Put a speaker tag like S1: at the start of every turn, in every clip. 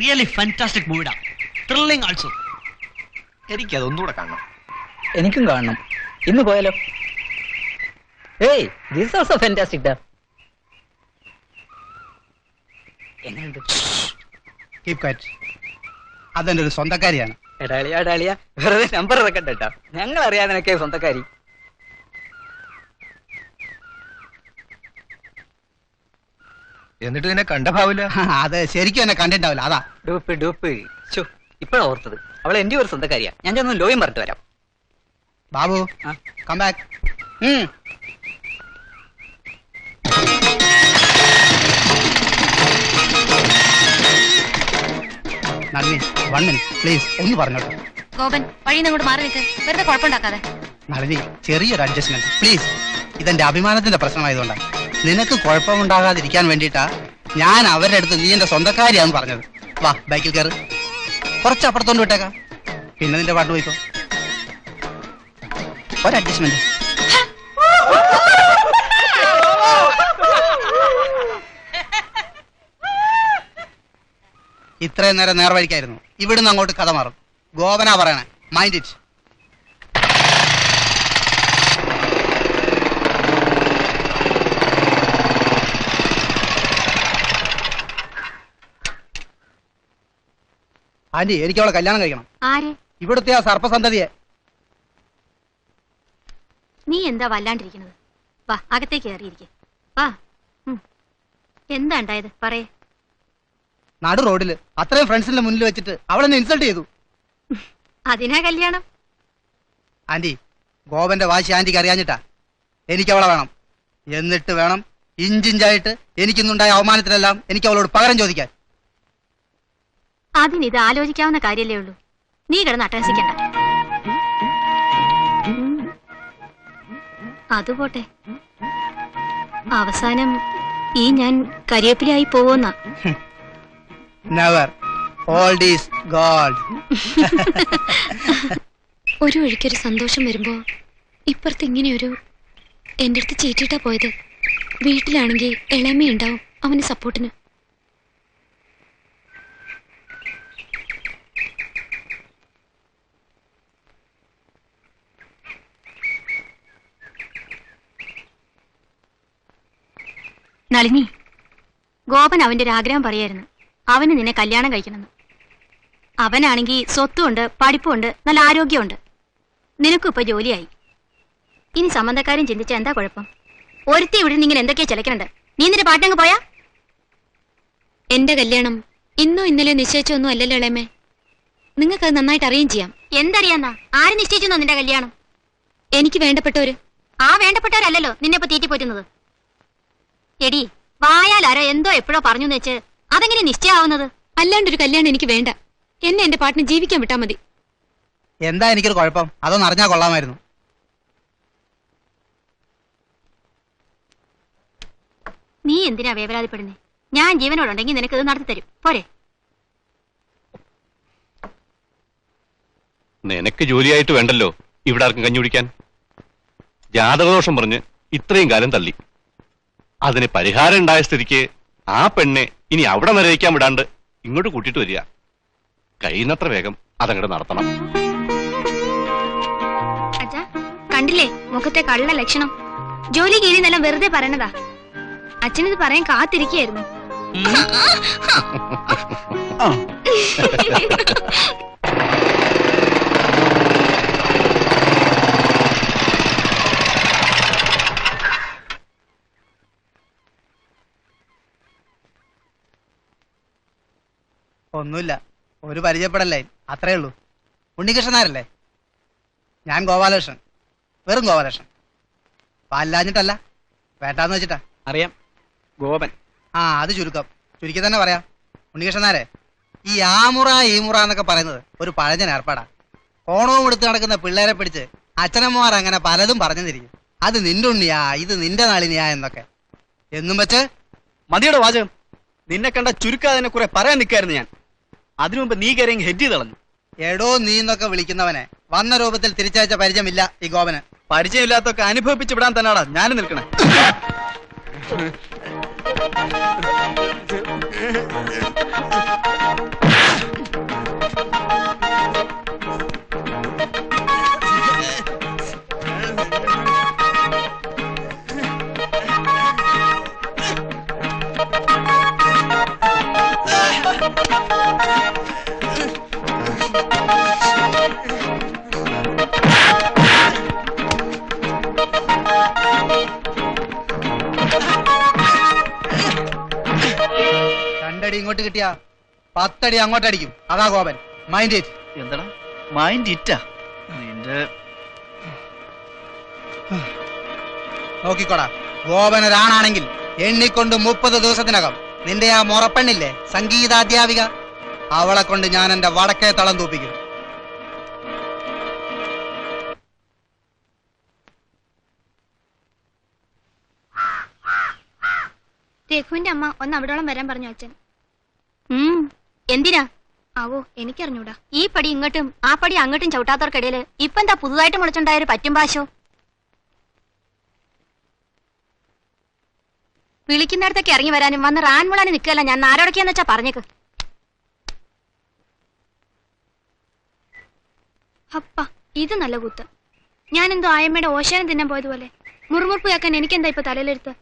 S1: Really fantastic മൂവിഡാ thrilling also
S2: എനിക്കത് ഒന്നുകൂടെ കാണണം.
S3: എനിക്കും കാണണം. ഇന്ന് പോയാലോ? ഏയ് ദിസ് ഓൾസോ ഫാന്റാസ്റ്റിക് ഡാ എങ്ങനെയുണ്ട്?
S4: കീപ് കാറ്റ് അതെന്റെ ഒരു സ്വന്തക്കാരിയാണ്.
S3: എടാളിയ എടാളിയ വെറുതെ നമ്പർ ഇറക്കണ്ട കേട്ടോ ഞങ്ങൾ അറിയാതെ സ്വന്തക്കാരി.
S2: എന്നിട്ട് നിന്നെ കണ്ട ഭാവില്ല?
S4: അത് ശരിക്കും എന്നെ കണ്ടിണ്ടാവില്ല അതാ.
S3: Dupe dupe. ചോ ഇപ്പഴാ ഓർത്തത്. അവൾ എന്റെ ഒരു സ്വന്തക്കാരിയാ. ഞാൻ ചെന്ന് ലോയും പറഞ്ഞിട്ട് വരാം.
S4: Babu
S3: comeback
S4: come back Nalini one minute please ഒന്ന് പറഞ്ഞോട്ടെ.
S5: ഗോപൻ വഴിയിൽ അങ്ങോട്ട് മാറി നിൽക്ക്. വെറുതെ കുഴപ്പമുണ്ടാക്കാതെ.
S4: നളിനി ചെറിയൊരു അഡ്ജസ്റ്റ്മെന്റ് പ്ലീസ് ഇതെന്റെ അഭിമാനത്തിന്റെ പ്രശ്നമായതുകൊണ്ടാണ്. നിനക്ക് കുഴപ്പമുണ്ടാകാതിരിക്കാൻ വേണ്ടിയിട്ടാ ഞാൻ അവരുടെ അടുത്ത് നീ എന്റെ സ്വന്തക്കാരിയാന്ന് പറഞ്ഞത്. വാ ബൈക്കിൽ കയറ് കുറച്ച് അപ്പുറത്തോണ്ട് വിട്ടേക്കാം. പിന്നെ നിന്റെ പാട്ട് പോയിക്കോ. ഒരു അഡ്ജസ്റ്റ്മെന്റ് ഇത്രയും നേരം നേർവഴിക്കായിരുന്നു. ഇവിടുന്ന് അങ്ങോട്ട് കഥ മാറും. ഗോപന പറയണേ. മൈൻഡ് ഇറ്റ് ആന്റി എനിക്ക് അവളെ കല്യാണം കഴിക്കണം.
S5: ആര്?
S4: ഇവിടുത്തെ ആ സർപ്പസന്തതിയെ.
S5: നീ എന്താ വല്ലാണ്ടിരിക്കുന്നത്? വാ അകത്തേക്ക് കയറിയിരിക്കെ. വാ. എന്താ ഉണ്ടായത്? പറയേ.
S4: നടു റോഡിൽ. അത്രയും ഫ്രണ്ട്സിന്റെ മുന്നിൽ വെച്ചിട്ട് അവളെന്നെ ഇൻസൾട്ട് ചെയ്തു.
S5: അതിനാ കല്യാണം?
S4: ആന്റി ഗോപന്റെ വാശി ആന്റിക്ക് അറിയാഞ്ഞിട്ടാ. എനിക്ക് അവളെ വേണം. എന്നിട്ട് വേണം ഇഞ്ചിഞ്ചായിട്ട് എനിക്കിന്നുണ്ടായ അവമാനത്തിലെല്ലാം എനിക്ക് അവളോട് പകരം ചോദിക്കാൻ.
S5: അതിനിത് ആലോചിക്കാവുന്ന കാര്യല്ലേ ഉള്ളൂ. നീ കിടന്ന് അട്ടഹസിക്കണ്ട. അതുപോട്ടെ അവസാനം ഈ ഞാൻ കരിയേപ്പിലായി പോവോന്നാ. ഒരു വഴിക്കൊരു സന്തോഷം വരുമ്പോ ഇപ്പുറത്ത് ഇങ്ങനെയൊരു എന്റെ അടുത്ത് ചീറ്റിട്ടാ പോയത്. വീട്ടിലാണെങ്കിൽ ഇളമയുണ്ടാവും അവന് സപ്പോർട്ടിന്. നളിനി ഗോപൻ അവന്റെ ഒരു ആഗ്രഹം പറയായിരുന്നു. അവന് നിന്നെ കല്യാണം കഴിക്കണമെന്ന്. അവനാണെങ്കിൽ സ്വത്തുമുണ്ട് പഠിപ്പുണ്ട് നല്ല ആരോഗ്യമുണ്ട്. നിനക്കും ഇപ്പൊ ജോലിയായി. ഇനി സംബന്ധക്കാരും ചിന്തിച്ച എന്താ കുഴപ്പം? ഒരുത്തി ഇവിടെ നിങ്ങൾ ഇങ്ങനെ എന്തൊക്കെയാ ചിലക്കണുണ്ട് നീ നിന്റെ പാട്ടങ്ങ് പോയാ? എന്റെ കല്യാണം ഇന്നും ഇന്നലെ നിശ്ചയിച്ചൊന്നും അല്ലല്ലോ ഇളയമേ നിങ്ങൾക്കത് നന്നായിട്ട് അറിയും ചെയ്യാം. എന്തറിയാന്നാ? ആര് നിശ്ചയിച്ചെന്നോ നിന്റെ കല്യാണം? എനിക്ക് വേണ്ടപ്പെട്ടവര്? ആ വേണ്ടപ്പെട്ടവരല്ലല്ലോ നിന്നെ ഇപ്പൊ തീറ്റിപ്പോറ്റുന്നത്. എടി വായാലാരോ എന്തോ എപ്പോഴോ പറഞ്ഞു വെച്ച്. അതെങ്ങനെ നിശ്ചയാവുന്നത് അല്ലാണ്ടൊരു കല്യാണം എനിക്ക് വേണ്ട. എന്നെ എന്റെ പാട്ടിന് ജീവിക്കാൻ വിട്ടാ മതി.
S4: എന്താ എനിക്കൊരു കുഴപ്പം? അതൊന്ന് അറിഞ്ഞാൽ കൊള്ളാമായിരുന്നു.
S5: നീ എന്തിനാ വേവരാതിപ്പെടുന്നേ ഞാൻ ജീവനോടുണ്ടെങ്കിൽ നിനക്ക് ഇത് നടത്തി തരും. പോരെ.
S6: നിനക്ക് ജോലിയായിട്ട് വേണ്ടല്ലോ ഇവിടെ ആർക്കും കഞ്ഞി കുടിക്കാൻ? ജാതകദോഷം പറഞ്ഞ് ഇത്രയും കാലം തള്ളി. അതിന് പരിഹാരം ഉണ്ടായ സ്ഥിതിക്ക് ആ പെണ്ണെ ഇനി അവിടെ നിറയിക്കാൻ വിടാണ്ട് ഇങ്ങോട്ട് കൂട്ടിയിട്ട് വരിക. കഴിയുന്നത്ര വേഗം അതങ്ങോട്ട് നടത്തണം.
S5: അച്ഛാ കണ്ടില്ലേ? മുഖത്തെ കള്ള ലക്ഷണം. ജോലി കീഴിന്നെല്ലാം വെറുതെ പറയണതാ. അച്ഛനിത് പറയാൻ കാത്തിരിക്കുകയായിരുന്നു.
S4: ഒന്നുമില്ല. ഒരു പരിചയപ്പെടല്ലേ? അത്രേ ഉള്ളൂ. ഉണ്ണികൃഷ്ണനാരല്ലേ? ഞാൻ ഗോപാലകൃഷ്ണൻ. വെറും ഗോപാലകൃഷ്ണൻ. പാലില്ലാഞ്ഞിട്ടല്ല. വേണ്ടാന്ന് വെച്ചിട്ടാ.
S3: അറിയാം. ഗോപൻ.
S4: ആ അത് ചുരുക്കം. ചുരുക്കി തന്നെ പറയാം. ഉണ്ണികൃഷ്ണനാരെ ഈ ആമുറ ഈമുറ എന്നൊക്കെ പറയുന്നത് ഒരു പഴഞ്ഞൻ ഏർപ്പാടാ. ഓണവും എടുത്ത് നടക്കുന്ന പിള്ളേരെ പിടിച്ച് അച്ഛനമ്മമാർ അങ്ങനെ പലതും പറഞ്ഞു തിരിക്കും അത് നിന്റെ ഉണ്ണിയാ ഇത് നിന്റെ നാളിനിയാ എന്നൊക്കെ. എന്നും വെച്ച്
S7: മതിയുടെ വാചകം. നിന്നെ കണ്ട ചുരുക്കാതെ കുറെ പറയാൻ നിൽക്കായിരുന്നു ഞാൻ. അതിനു മുമ്പ് നീ കയറി ഹെഡ് ചെയ്ത് കളഞ്ഞു
S4: എടോ നീ എന്നൊക്കെ വിളിക്കുന്നവനെ. വന്ന രൂപത്തിൽ തിരിച്ചയച്ച പരിചയമില്ല ഈ ഗോപന്.
S7: പരിചയമില്ലാത്തൊക്കെ അനുഭവിപ്പിച്ച് വിടാൻ തന്നെയാടാ ഞാൻ നിൽക്കണേ.
S4: രണ്ടടി ഇങ്ങോട്ട് കിട്ടിയാ പത്തടി അങ്ങോട്ടടിക്കും അതാ ഗോപൻ. മൈൻഡ് ഇറ്റ്
S7: എന്താടാ? മൈൻഡ് ഇറ്റാ നിന്റെ
S4: നോക്കിക്കോടാ. ഗോപൻ ഒരാണാണെങ്കിൽ എണ്ണിക്കൊണ്ട് മുപ്പത് ദിവസത്തിനകം. നിന്റെ ആ മുറപ്പെണ്ണില്ലേ? സംഗീതാധ്യാപിക. അവളെ കൊണ്ട് ഞാൻ എന്റെ വടക്കേ തളം തൂപ്പിക്കും.
S5: രഘുവിന്റെ അമ്മ ഒന്ന് അവിടോളം വരാൻ പറഞ്ഞു അച്ഛൻ? എന്തിനാ? ആവോ എനിക്കറിഞ്ഞൂടാ. ഈ പടി ഇങ്ങോട്ടും ആ പടി അങ്ങോട്ടും ചവിട്ടാത്തവർക്കിടയിൽ ഇപ്പൊ എന്താ പുതുതായിട്ട് മുളച്ചുണ്ടായ ഒരു പറ്റും പാശോ? വിളിക്കുന്നിടത്തൊക്കെ ഇറങ്ങി വരാനും വന്ന് റാൻമുളാന് നിൽക്കുകയല്ല ഞാൻ ആരോടൊക്കെയാന്ന് വെച്ചാ പറഞ്ഞേക്ക്. അപ്പ ഇത് നല്ല കൂത്ത്. ഞാനെന്തോ ആയമ്മയുടെ ഓശാനം തിന്നാൻ പോയതുപോലെ. മുറുമുറുപ്പ് കേൾക്കാൻ എനിക്കെന്താ ഇപ്പൊ തലയിലെടുത്ത്?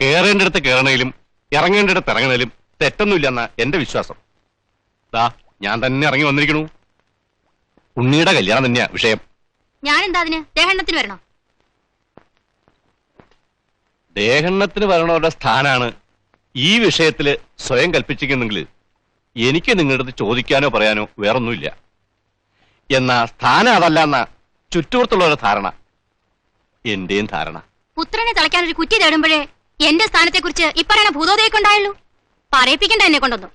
S6: കയറേണ്ടിടത്ത് കയറണേലും ഇറങ്ങേണ്ടിടത്ത് ഇറങ്ങണേലും തെറ്റൊന്നുമില്ലെന്ന എന്റെ വിശ്വാസം. ദാ ഞാൻ തന്നെ ഇറങ്ങി വന്നിരിക്കണു. ഉണ്ണിയുടെ കല്യാണം തന്നെയാ വിഷയം.
S5: ഞാൻ എന്താ അതിന്? ദേഹണ്ണത്തിന് വരണോ?
S6: ദേഹണ്ണത്തിന് വരണവരുടെ സ്ഥാനാണ് ഈ വിഷയത്തിൽ സ്വയം കൽപ്പിച്ചിരിക്കുന്നെങ്കിൽ എനിക്ക് നിങ്ങളുടെ അടുത്ത് ചോദിക്കാനോ പറയാനോ വേറൊന്നുമില്ല. എന്നാ സ്ഥാനം അതല്ല എന്ന ചുറ്റുപുറത്തുള്ളവരുടെ ധാരണ. എന്റെയും ധാരണ.
S5: പുത്രനെ തളയ്ക്കാൻ ഒരു കുറ്റി തേടുമ്പോഴേ എന്റെ സ്ഥാനത്തെ കുറിച്ച് ഇപ്പറയണ ഭൂതോദയൊക്കെ ഉണ്ടായുള്ളൂ? പറയിപ്പിക്കണ്ട എന്നെ കൊണ്ടൊന്നും.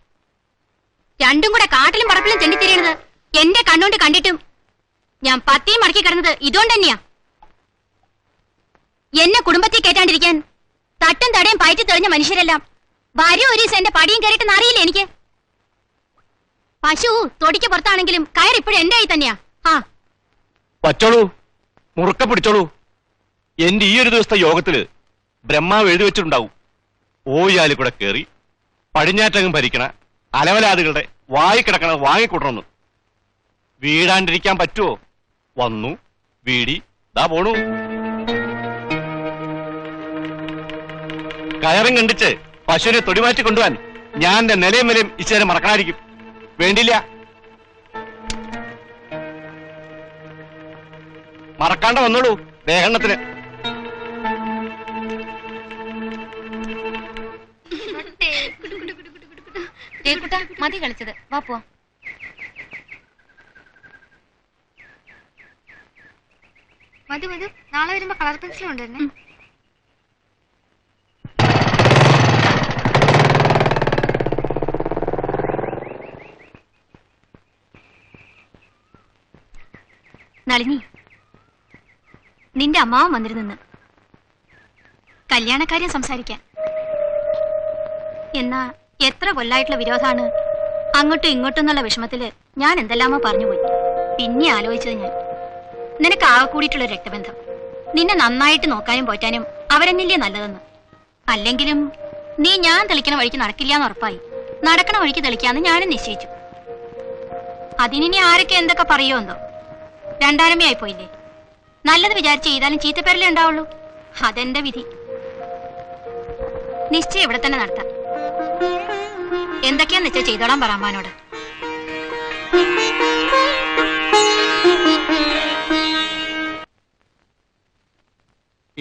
S5: രണ്ടും കൂടെ കാട്ടിലും പറപ്പിലും ചെണ്ടിത്തിരിയണത് എന്റെ കണ്ണുകൊണ്ട് കണ്ടിട്ടും ഞാൻ പത്തിയും മടക്കി കിടന്നത് ഇതുകൊണ്ട് തന്നെയാ. എന്നെ കുടുംബത്തിൽ കയറ്റാണ്ടിരിക്കാൻ തട്ടും തടയും പയറ്റി തെളിഞ്ഞ മനുഷ്യരെല്ലാം വരും ഒരു ദിവസം എന്റെ പടിയും കയറിയിട്ട് അറിയില്ല എനിക്ക്? പശു തൊടിക്ക് പുറത്താണെങ്കിലും കയർ ഇപ്പോഴും എന്റെ ആയി തന്നെയാ. ആ.
S6: വച്ചോളൂ മുറുക്ക പിടിച്ചോളൂ. എന്റെ ഈ ഒരു ദിവസത്തെ യോഗത്തിൽ ബ്രഹ്മാവ് എഴുതി വെച്ചിട്ടുണ്ടാവും. ഓയാലി കൂടെ കയറി പടിഞ്ഞാറ്റങ്ങും ഭരിക്കണ അലവലാദികളുടെ വായി കിടക്കണ വാങ്ങിക്കൂട്ടണമെന്ന്. വീടാണ്ടിരിക്കാൻ പറ്റുമോ വന്നു വീടി ദാ പോണു. കയറും കണ്ടിച്ച് പശുവിനെ തൊടിമാറ്റി കൊണ്ടുപോവാൻ ഞാൻ എന്റെ നിലയും വിലയും ഇച്ചേരം മറക്കണായിരിക്കും. വേണ്ടില്ല മറക്കാണ്ട വന്നോളൂ ദേഹണ്ണത്തിന്.
S5: മതി കളിച്ചത്. വാ പോ മതി മതി നാളെ വരുമ്പോ കളർ പെൻസിൽ കൊണ്ടുവരണേ നളിനി നിന്റെ അമ്മാവൻ വന്നിരുന്നെന്ന് കല്യാണക്കാര്യം സംസാരിക്കാൻ. എന്നാ എത്ര കൊല്ലായിട്ടുള്ള വിരോധാണ് അങ്ങോട്ടും ഇങ്ങോട്ടും എന്നുള്ള വിഷമത്തിൽ ഞാൻ എന്തെല്ലാമോ പറഞ്ഞുപോയി. പിന്നെ ആലോചിച്ചത് ഞാൻ. നിനക്ക് ആകെ കൂടിയിട്ടുള്ള രക്തബന്ധം. നിന്നെ നന്നായിട്ട് നോക്കാനും പോറ്റാനും അവരെന്നില്ലേ നല്ലതെന്ന്. അല്ലെങ്കിലും നീ ഞാൻ തെളിക്കണ വഴിക്ക് നടക്കില്ല എന്ന് ഉറപ്പായി. നടക്കണ വഴിക്ക് തെളിക്കാന്ന് ഞാനും നിശ്ചയിച്ചു. അതിനി ആരൊക്കെ എന്തൊക്കെ പറയുമോ എന്തോ. രണ്ടാനമ്മയായി പോയില്ലേ നല്ലത് വിചാരിച്ച് ചെയ്താലും ചീത്തപ്പേരലേ ഉണ്ടാവുള്ളൂ. അതെന്റെ വിധി. നിശ്ചയം ഇവിടെ തന്നെ നടത്താം. എന്തൊക്കെയാന്ന് വെച്ചാൽ ചെയ്തോളാൻ പറ അമ്മാനോട്.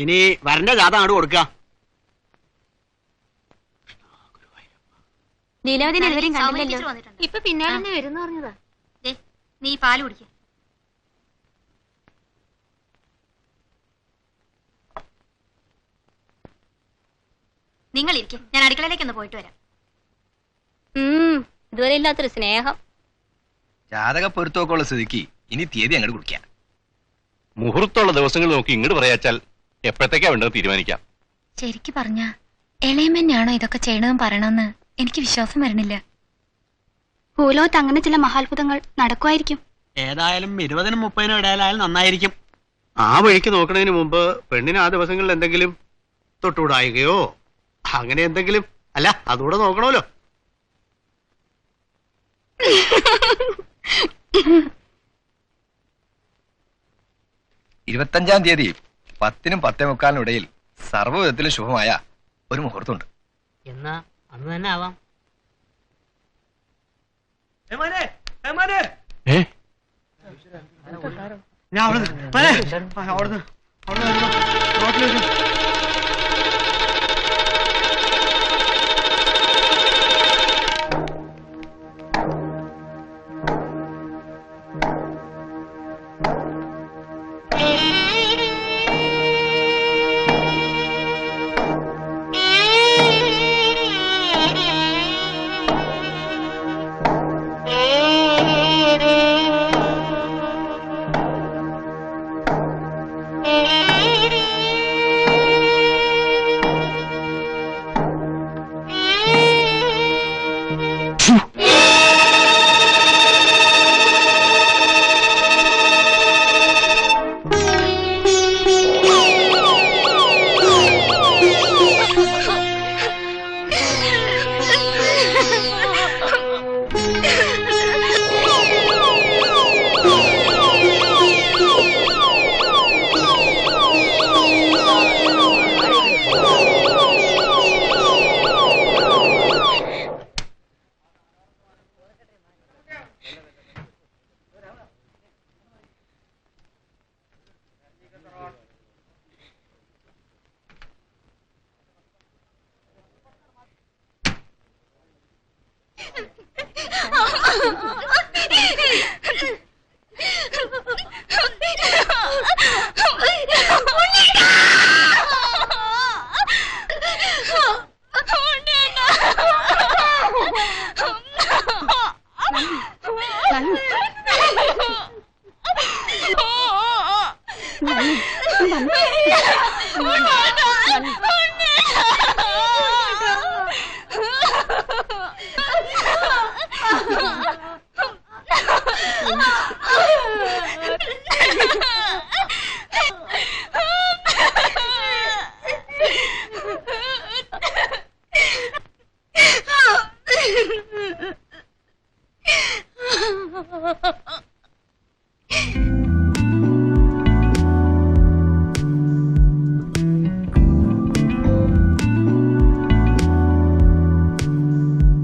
S7: ഇനി വരന്റെ ജാഥ അങ്ങോട്ട്
S5: കൊടുക്ക. ഇതുവരെയും കണ്ടില്ലല്ലോ ഇപ്പൊ പിന്നാലെ വരുന്ന പറഞ്ഞതാ. നീ പാൽ കുടിക്ക. നിങ്ങൾ ഇരിക്കും ഞാൻ അടുക്കളയിലേക്ക് ഒന്ന് പോയിട്ട് വരാം. ഇതുവരെ ഇല്ലാത്തൊരു സ്നേഹം.
S2: ജാതക പൊരുത്തമൊക്കെ ഉള്ള സ്ഥിതിക്ക് ഇനി തീയതി അങ്ങോട്ട് കുടിക്കാം.
S6: മുഹൂർത്തമുള്ള ദിവസങ്ങൾ നോക്കി ഇങ്ങോട്ട് പറയാച്ചാൽ എപ്പോഴത്തേക്കാ വേണ്ടത് തീരുമാനിക്കാം.
S5: ശരിക്ക് പറഞ്ഞ ഇളയമ്മന്നെയാണോ ഇതൊക്കെ ചെയ്യണമെന്ന് പറയണമെന്ന് എനിക്ക് വിശ്വാസം വരണില്ല. ഭൂലോകത്ത് അങ്ങനെ ചില മഹാത്ഭുതങ്ങൾ നടക്കുമായിരിക്കും.
S7: ഏതായാലും ഇരുപതിനും മുപ്പതിനും ഇടയിലായാലും നന്നായിരിക്കും. ആ വഴിക്ക് നോക്കുന്നതിന് മുമ്പ് പെണ്ണിന് ആ ദിവസങ്ങളിൽ എന്തെങ്കിലും തൊട്ടുകൂടായികയോ അങ്ങനെ എന്തെങ്കിലും അല്ല അതുകൂടെ നോക്കണമല്ലോ.
S2: ഇരുപത്തഞ്ചാം തീയതി പത്തിനും പത്തേ മുക്കാലിനും ഇടയിൽ സർവവിധത്തിലും ശുഭമായ ഒരു മുഹൂർത്തമുണ്ട്.
S8: എന്നാ അന്ന് തന്നെ ആവാം.
S1: ഞാൻ അവിടുന്ന് അവിടുന്ന്
S5: അവിടുന്ന് റോട്ടിലേക്ക്.